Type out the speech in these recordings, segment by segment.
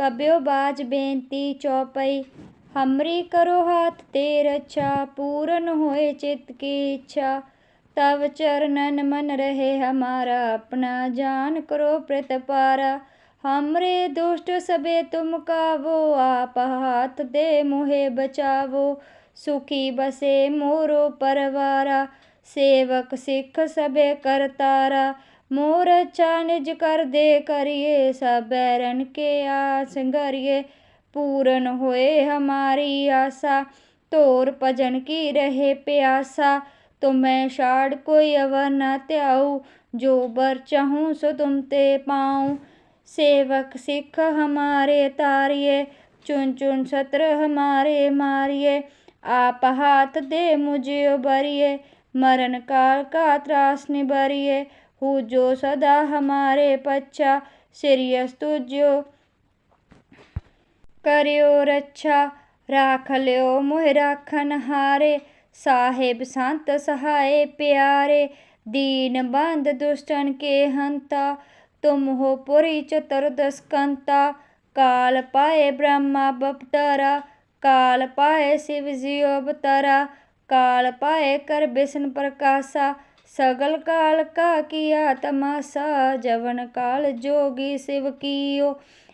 कब्यो बाज बेंती चौपई। हमरी करो हाथ ते रक्षा पूरन होए चित की इच्छा। तव चरणन मन रहे हमारा, अपना जान करो प्रत पारा। हमरे दुष्ट सबे तुम कावो, आप हाथ दे मुहे बचावो। सुखी बसे मोरो परवारा, सेवक सिख सबे करतारा मोर अच्छा निज कर दे करिए सब बैरन के आस गरिए पूरन होए हमारी आशा तोर भजन की रहे प्यासा तुम्हें शाड़ कोई अवर न त्याऊ जो बर चाहूँ सो तुम ते पाऊँ सेवक सिख हमारे तारिए चुन चुन सत्र हमारे मारिए आप हाथ दे मुझे उबरिए मरण काल का त्रास निबरिए हु जो सदा हमारे पच्छा सिरियस तुझो करियो रक्षा राख लियो मोह राखन हारे, साहेब संत सहाय प्यारे, दीन बंद दुष्टन के हंता, तुम हो पुरी चतुर्दश कंता काल पाए ब्रह्मा बपतरा, काल पाए शिव जी अवतरा, काल पाए कर विष्णु प्रकाशा सगल काल का किया तमाशा, जवन काल जोगी शिव कियो,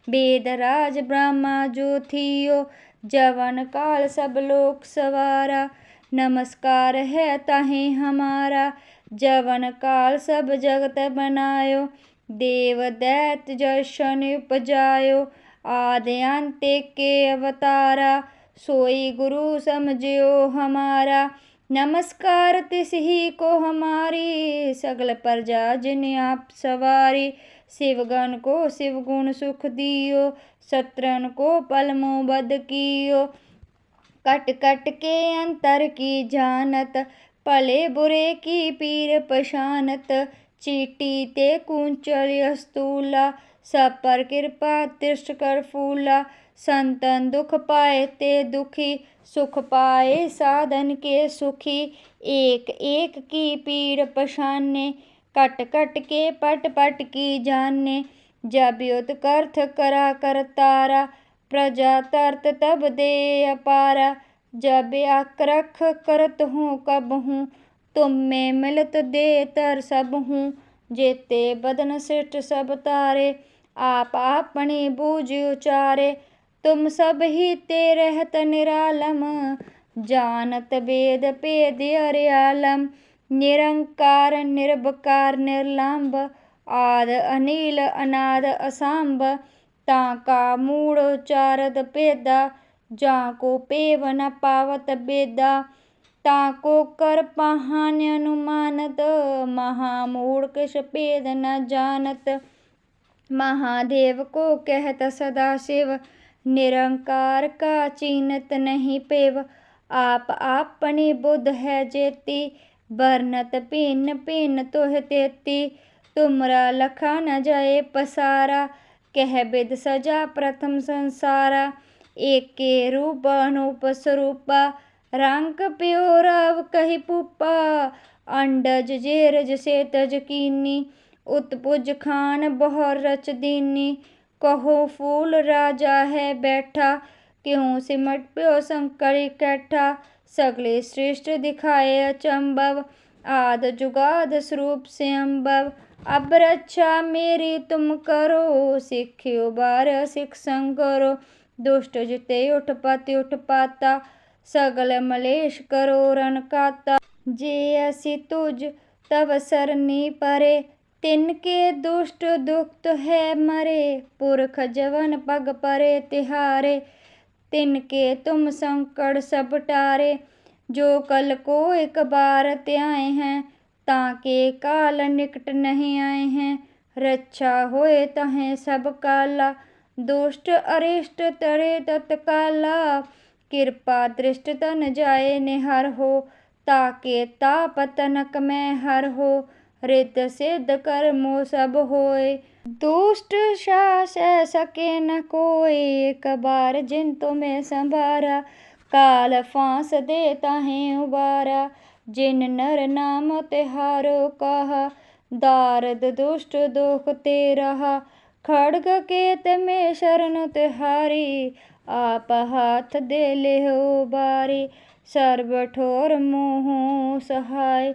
वेद राज ब्रह्मा जो थियो। जवन काल सब लोक सवारा, नमस्कार है ताहे हमारा। जवन काल सब जगत बनायो, देव दैत जशन उपजायो। आदि अंत के अवतारा, सोई गुरु समझियो हमारा। नमस्कार, तिस को हमारी, सगल प्रजा जिन आप सवारी। शिवगण को शिव गुण सुख दियो, शत्रन को पलमो बद कियो। कट कट के अंतर की जानत, पले बुरे की पीर पशानत चीटी ते कुंचल स्तूला सब पर कृपा तिष्ट कर फूला, संतन दुख पाए ते दुखी, सुख पाए साधन के सुखी। एक एक की पीड़ पशाने कट कट के पट पट की जाने। जब उत्कर्थ करा कर तारा, प्रजा तर्त तब दे अपारा। जब आक्रख करत हूँ कब हूँ, तुम में मिलत दे तर सब हूँ। जेते बदन श्रेष्ठ सब तारे आप अपनी बूझ उचारे तुम सब ही ते रहत निरालम जानत वेद पेद अरियालम निरंकार निर्भकार निर्लंब आद अनिल अनाद असाम्ब ताका मूड़ उचारद पेदा जा को पेव न पावत बेदा ताको कर पहान अनुमानत महामूढ़ किस पेद न जानत महादेव को कहत सदा शिव, निरंकार का चिन्हत नहीं पेव। आप अपनी बुद्ध है जेती वर्णत पिन पिन तुह तेती। तुमरा लखा न जाए पसारा, कह बिद सजा प्रथम संसारा। एक रूप अनूप स्वरूपा रंग प्योरव कही पुपा। अंडज जेरज से तज कीनी उत्पुज खान बहुर रच दीनी। कहो, फूल राजा है बैठा। क्यों सिमट प्यो शंकर इकट्ठा? सगले श्रेष्ठ दिखाए अचंभव। आद जुगाद स्वरूप से अम्बव अब रक्षा मेरी तुम करो, सिखियो बार सिख संग करो। दुष्ट जिते उठ पति उठ पाता। सगल मलेश करो रन काता। जे असी तुझ तब सरनी परे। तिनके दुष्ट दुखत है मरे, पुरख जवन पग परे तिहारे। तिनके तुम संकट सब टारे, जो कल को एक बार त्याए हैं, ताके काल निकट नहीं आए हैं। रक्षा होए तहें सब काला, दुष्ट अरिष्ट तरे तत्काला। कृपा दृष्ट तन जाए निहर हो, ताके तापतनक में हर हो। रित सिद्ध कर्मो सब होए दुष्ट शास सके न कोई एक बार जिन तुम्हें संभारा काल फांस देता है उबारा जिन नर नाम तिहारो कहा दारद दुष्ट दुख ते रहा खड़ग केत में शरण तिहारी आप हाथ दे ले हो बारी सर्व ठोर मोह सहाय